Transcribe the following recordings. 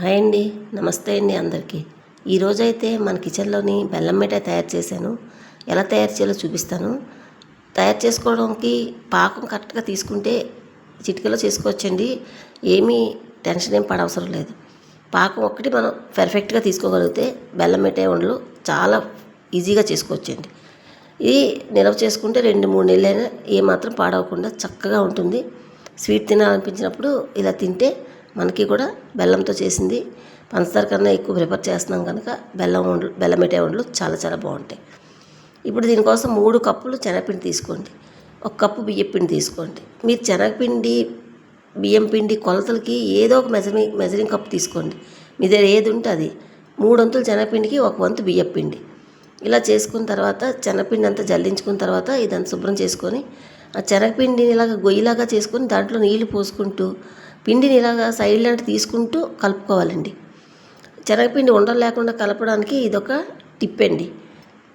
Hi అండి. నమస్తే అండి అందరికీ. ఈరోజైతే మన కిచెన్లోని బెల్లం మిఠాయి తయారు చేశాను. ఎలా తయారు చేయాలో చూపిస్తాను. తయారు చేసుకోవడానికి పాకం కరెక్ట్గా తీసుకుంటే చిటికలో చేసుకోవచ్చండి. ఏమీ టెన్షన్ ఏం పడవసరం లేదు. పాకం ఒక్కటి మనం పర్ఫెక్ట్గా తీసుకోగలిగితే బెల్లం మిఠాయి వండలు చాలా ఈజీగా చేసుకోవచ్చండి. ఇది నిల్వ చేసుకుంటే రెండు మూడు నెలలైనా ఏమాత్రం పాడవకుండా చక్కగా ఉంటుంది. స్వీట్ తినాలనిపించినప్పుడు ఇలా తింటే మనకి కూడా బెల్లంతో చేసింది. పంచదార కన్నా ఎక్కువ ప్రిఫర్ చేస్తున్నాం కనుక బెల్లం వండలు బెల్లం మిఠాయి వండ్లు చాలా చాలా బాగుంటాయి. ఇప్పుడు దీనికోసం మూడు కప్పులు శనగపిండి తీసుకోండి. ఒక కప్పు బియ్యం పిండి తీసుకోండి. మీరు శనగపిండి బియ్యం పిండి కొలతలకి ఏదో ఒక మెజరింగ్ మెజరింగ్ కప్ తీసుకోండి. మీ దగ్గర ఏది ఉంటే అది. మూడు వంతులు శనగపిండికి ఒక వంతు బియ్యం పిండి. ఇలా చేసుకున్న తర్వాత శనగపిండి అంతా జల్లించుకున్న తర్వాత ఇదంతా శుభ్రం చేసుకొని ఆ శనగపిండిని ఇలాగ గొయ్యిలాగా చేసుకొని దాంట్లో నీళ్ళు పోసుకుంటూ పిండిని ఇలాగా సైడ్ లాంటి తీసుకుంటూ కలుపుకోవాలండి. శనగపిండి ఉండలు లేకుండా కలపడానికి ఇదొక టిప్ అండి.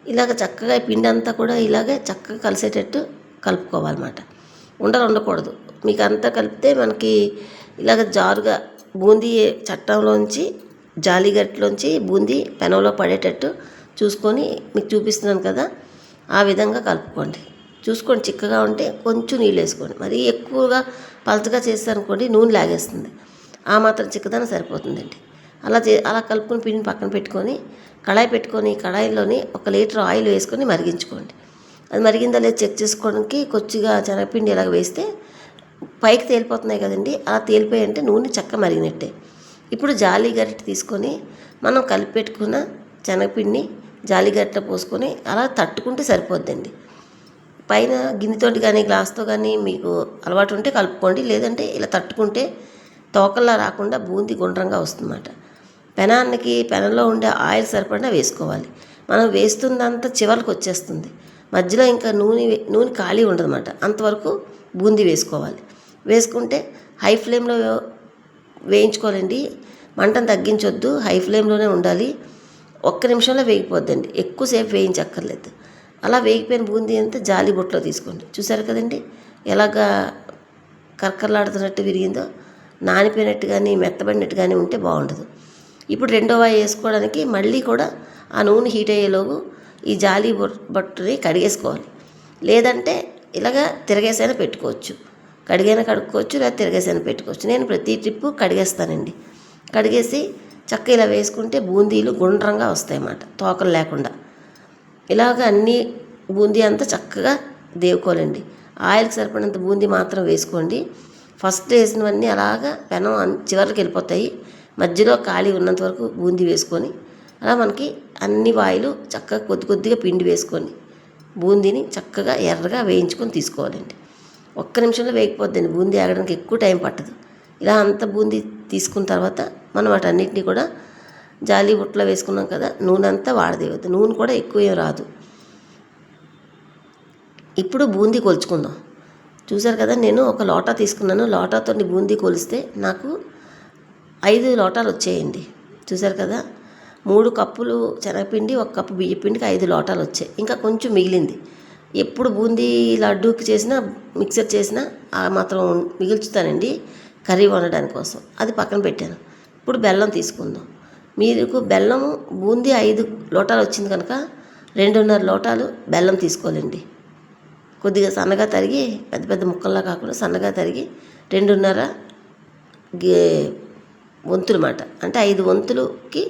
ఇలాగ చక్కగా పిండి అంతా కూడా ఇలాగే చక్కగా కలిసేటట్టు కలుపుకోవాలన్నమాట. ఉండలు ఉండకూడదు. మీకు అంతా కలిపితే మనకి ఇలాగ జారుగా బూందీ చట్టంలోంచి జాలిగట్లోంచి బూందీ పెనంలో పడేటట్టు చూసుకొని మీకు చూపిస్తున్నాను కదా ఆ విధంగా కలుపుకోండి. చూసుకోండి చిక్కగా ఉంటే కొంచెం నీళ్ళు వేసుకోండి. మరీ ఎక్కువగా పలచగా చేస్తారనుకోండి నూనె లాగేస్తుంది. ఆ మాత్రం చిక్కదనం సరిపోతుందండి. అలా చే అలా కలుపుకొని పిండిని పక్కన పెట్టుకొని కళాయి పెట్టుకొని కళాయిలోని ఒక లీటర్ ఆయిల్ వేసుకొని మరిగించుకోండి. అది మరిగిందా లేదా చెక్ చేసుకోవడానికి కొద్దిగా శనగపిండి ఇలాగ వేస్తే పైకి తేలిపోతున్నాయి కదండి. అలా తేలిపోయి అంటే నూనె చక్క మరిగినట్టే. ఇప్పుడు జాలి గరిటె తీసుకొని మనం కలిపి పెట్టుకున్న శనగపిండిని జాలి గరిటె పోసుకొని అలా తట్టుకుంటే సరిపోద్దండి. పైన గిన్నెతోటి కానీ గ్లాస్తో కానీ మీకు అలవాటు ఉంటే కలుపుకోండి. లేదంటే ఇలా తట్టుకుంటే తోకల్లా రాకుండా బూందీ గుండ్రంగా వస్తుందన్నమాట. పెనానికి పెనంలో ఉండే ఆయిల్ సరిపడా వేసుకోవాలి. మనం వేస్తుందంతా చివరికి వచ్చేస్తుంది. మధ్యలో ఇంకా నూనె నూనె ఖాళీ ఉండదన్నమాట. అంతవరకు బూందీ వేసుకోవాలి. వేసుకుంటే హై ఫ్లేమ్లో వేయించుకోవాలండి. మంటను తగ్గించొద్దు. హై ఫ్లేమ్లోనే ఉండాలి. ఒక్క నిమిషంలో వేగిపోద్దండి. ఎక్కువసేపు వేయించక్కర్లేదు. అలా వేగిపోయిన బూందీ అంతా జాలి బుట్టలో తీసుకోండి. చూసారు కదండి? ఎలాగా కరకరలాడుతున్నట్టు విరిగిందో నానిపోయినట్టు కానీ మెత్తబడినట్టు కానీ ఉంటే బాగుండదు. ఇప్పుడు రెండో వాయి వేసుకోవడానికి మళ్ళీ కూడా ఆ నూనె హీట్ అయ్యేలోపు ఈ జాలి బొట్టుని కడిగేసుకోవాలి. లేదంటే ఇలాగా తిరగేసైనా పెట్టుకోవచ్చు. కడిగైనా కడుక్కోవచ్చు లేదా తిరగేసైనా పెట్టుకోవచ్చు. నేను ప్రతి ట్రిప్పు కడిగేస్తానండి. కడిగేసి చక్క ఇలా వేసుకుంటే బూందీలు గుండ్రంగా వస్తాయి అన్నమాట తోకలు లేకుండా. ఇలాగ అన్ని బూందీ అంతా చక్కగా దేవుకోవాలండి. ఆయిల్కి సరిపడినంత బూందీ మాత్రం వేసుకోండి. ఫస్ట్ వేసినవన్నీ అలాగా పెనం చివరికి వెళ్ళిపోతాయి. మధ్యలో ఖాళీ ఉన్నంత వరకు బూందీ వేసుకొని అలా మనకి అన్ని వాయిలు చక్కగా కొద్ది కొద్దిగా పిండి వేసుకొని బూందీని చక్కగా ఎర్రగా వేయించుకొని తీసుకోవాలండి. ఒక్క నిమిషంలో వేగిపోద్దండి. బూందీ ఆగడానికి ఎక్కువ టైం పట్టదు. ఇలా అంత బూందీ తీసుకున్న తర్వాత మనం వాటన్నిటిని కూడా జాలి బుట్టలో వేసుకున్నాం కదా నూనె అంతా వాడదేవద్దు నూనె కూడా ఎక్కువ ఏం రాదు. ఇప్పుడు బూందీ కొలుచుకుందాం. చూసారు కదా నేను ఒక లోటా తీసుకున్నాను. లోటాతో బూందీ కొలిస్తే నాకు ఐదు లోటాలు వచ్చాయండి. చూసారు కదా మూడు కప్పులు శనగపిండి ఒక కప్పు బియ్యపిండికి ఐదు లోటాలు వచ్చాయి. ఇంకా కొంచెం మిగిలింది. ఎప్పుడు బూందీ లడ్డూకి చేసినా మిక్సర్ చేసినా ఆ మాత్రం మిగుల్చుతానండి కర్రీ వండడానికి కోసం అది పక్కన పెట్టాను. ఇప్పుడు బెల్లం తీసుకుందాం. మీకు బెల్లం బూందీ ఐదు లోటాలు వచ్చింది కనుక రెండున్నర లోటాలు బెల్లం తీసుకోవాలండి. కొద్దిగా సన్నగా తరిగి పెద్ద పెద్ద ముక్కల్లా కాకుండా సన్నగా తరిగి రెండున్నర గే వంతులు మాట. అంటే ఐదు వంతులకి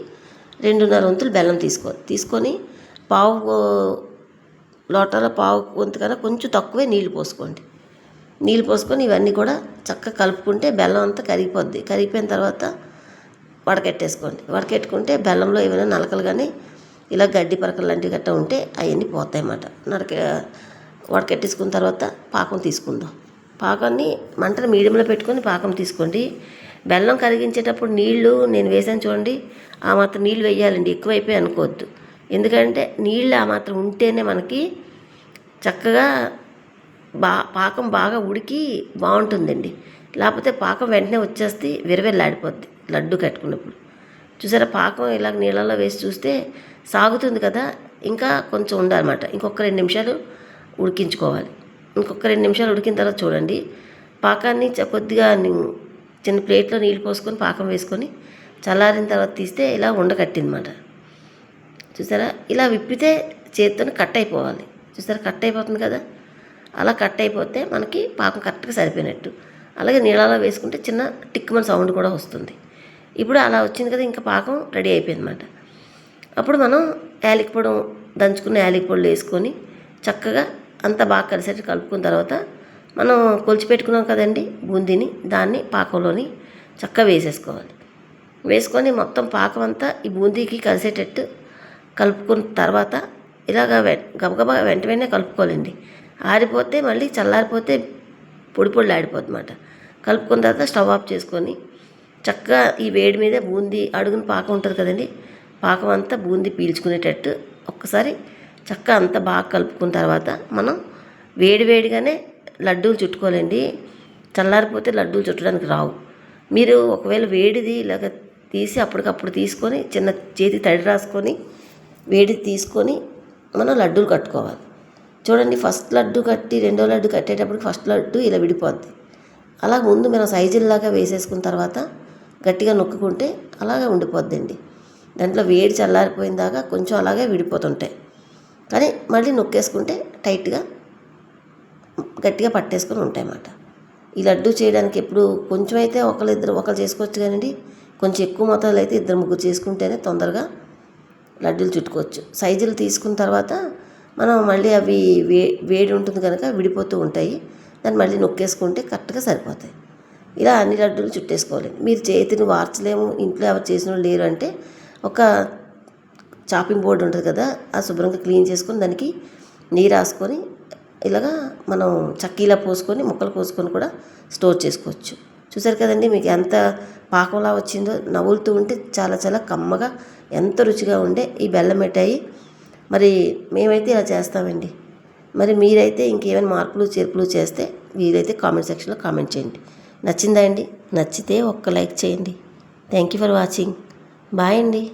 రెండున్నర వంతులు బెల్లం తీసుకో తీసుకొని పావు లోటాల పావు వంతు కన్నా కొంచెం తక్కువే నీళ్ళు పోసుకోండి. నీళ్ళు పోసుకొని ఇవన్నీ కూడా చక్కగా కలుపుకుంటే బెల్లం అంతా కరిగిపోద్ది. కరిగిపోయిన తర్వాత వడకెట్టేసుకోండి. వడకెట్టుకుంటే బెల్లంలో ఏమైనా నలకలు కానీ ఇలా గడ్డి పరకలు లాంటివి గట్టా ఉంటే అవన్నీ పోతాయి అన్నమాట నరక వడకెట్టేసుకున్న తర్వాత పాకం తీసుకుందాం. పాకాన్ని మంటను మీడియంలో పెట్టుకొని పాకం తీసుకోండి. బెల్లం కరిగించేటప్పుడు నీళ్ళు నేను వేసాను చూడండి ఆ మాత్రం నీళ్ళు వేయాలండి. ఎక్కువైపోయి అనుకోవద్దు. ఎందుకంటే నీళ్ళు ఆ మాత్రం ఉంటేనే మనకి చక్కగా బా పాకం బాగా ఉడికి బాగుంటుందండి. లేకపోతే పాకం వెంటనే వచ్చేస్తే విరవెల్లాడిపోద్ది. లడ్డు కట్టుకున్నప్పుడు. చూసారా పాకం ఇలా నీళ్ళలో వేసి చూస్తే సాగుతుంది కదా ఇంకా కొంచెం ఉండాలన్నమాట. ఇంకొక రెండు నిమిషాలు ఉడికించుకోవాలి. ఇంకొక రెండు నిమిషాలు ఉడికిన తర్వాత చూడండి పాకాన్ని చ- కొద్దిగా చిన్న ప్లేట్లో నీళ్ళు పోసుకొని పాకం వేసుకొని చల్లారిన తర్వాత తీస్తే ఇలా ఉండకట్టిందన్నమాట చూసారా? ఇలా విప్పితే చేతితో కట్ అయిపోవాలి. చూసారా? కట్ అయిపోతుంది కదా? అలా కట్ అయిపోతే మనకి పాకం కరెక్ట్గా సరిపోయినట్టు. అలాగే నీళ్ళలో వేసుకుంటే చిన్న టిక్కుమని సౌండ్ కూడా వస్తుంది. ఇప్పుడు అలా వచ్చింది కదా ఇంకా పాకం రెడీ అయిపోయింది అనమాట అప్పుడు మనం యాలకి దంచుకున్న యాలిక పొడులు వేసుకొని చక్కగా అంతా బాగా కలిసేట్టు కలుపుకున్న తర్వాత మనం కొలిచి పెట్టుకున్నాం కదండి బూందీని దాన్ని పాకంలోని చక్కగా వేసేసుకోవాలి. వేసుకొని మొత్తం పాకం అంతా ఈ బూందీకి కలిసేటట్టు కలుపుకున్న తర్వాత ఇలాగ వె గబగబా వెంట వెంటనే కలుపుకోవాలండి. ఆరిపోతే మళ్ళీ చల్లారిపోతే పొడి పొడి ఆడిపోతుంది అన్నమాట కలుపుకున్న తర్వాత స్టవ్ ఆఫ్ చేసుకొని చక్కగా ఈ వేడి మీద బూందీ అడుగున పాకం ఉంటుంది కదండి పాకం అంతా బూందీ పీల్చుకునేటట్టు ఒక్కసారి చక్కగా అంతా బాగా కలుపుకున్న తర్వాత మనం వేడివేడిగానే లడ్డూలు చుట్టుకోవాలండి. చల్లారిపోతే లడ్డూలు చుట్టడానికి రావు. మీరు ఒకవేళ వేడిది ఇలాగ తీసి అప్పటికప్పుడు తీసుకొని చిన్న చేతి తడి రాసుకొని వేడి తీసుకొని మనం లడ్డూలు కట్టుకోవాలి. చూడండి ఫస్ట్ లడ్డు కట్టి రెండో లడ్డు కట్టేటప్పుడు ఫస్ట్ లడ్డు ఇలా విడిపోద్ది. అలా ముందు మనం సైజుల్లాగా వేసేసుకున్న తర్వాత గట్టిగా నొక్కుకుంటే అలాగే ఉండిపోద్దండి. దాంట్లో వేడి చల్లారిపోయిన దాకా కొంచెం అలాగే విడిపోతుంటాయి. కానీ మళ్ళీ నొక్కేసుకుంటే టైట్గా గట్టిగా పట్టేసుకొని ఉంటాయి అన్నమాట ఈ లడ్డు చేయడానికి ఎప్పుడు కొంచెం అయితే ఒకళ్ళు ఇద్దరు ఒకరు చేసుకోవచ్చు కానివ్వండి కొంచెం ఎక్కువ మొత్తంలో అయితే ఇద్దరు ముగ్గురు చేసుకుంటేనే తొందరగా లడ్డూలు చుట్టుకోవచ్చు. సైజులు తీసుకున్న తర్వాత మనం మళ్ళీ అవి వే వేడి ఉంటుంది కనుక విడిపోతూ ఉంటాయి. దాన్ని మళ్ళీ నొక్కేసుకుంటే కరెక్ట్గా సరిపోతాయి. ఇలా అన్ని లడ్డూలు చుట్టేసుకోవాలి. మీరు చేతిని వార్చలేము ఇంట్లో ఎవరు చేసిన వాళ్ళు లేరు అంటే ఒక చాపింగ్ బోర్డు ఉంటుంది కదా ఆ శుభ్రంగా క్లీన్ చేసుకొని దానికి నీరు రాసుకొని ఇలాగా మనం చక్కీలా పోసుకొని ముక్కలు పోసుకొని కూడా స్టోర్ చేసుకోవచ్చు. చూసారు కదండి మీకు ఎంత పాకంలా వచ్చిందో నవ్వులుతూ ఉంటే చాలా చాలా కమ్మగా ఎంత రుచిగా ఉండే ఈ బెల్లం మిఠాయి. మరి మేమైతే ఇలా చేస్తామండి. మరి మీరైతే ఇంకేమైనా మార్పులు చేర్పులు చేస్తే మీరైతే కామెంట్ సెక్షన్లో కామెంట్ చేయండి. నచ్చిందా అండి? నచ్చితే ఒక్క లైక్ చేయండి. Thank you for watching bye అండి.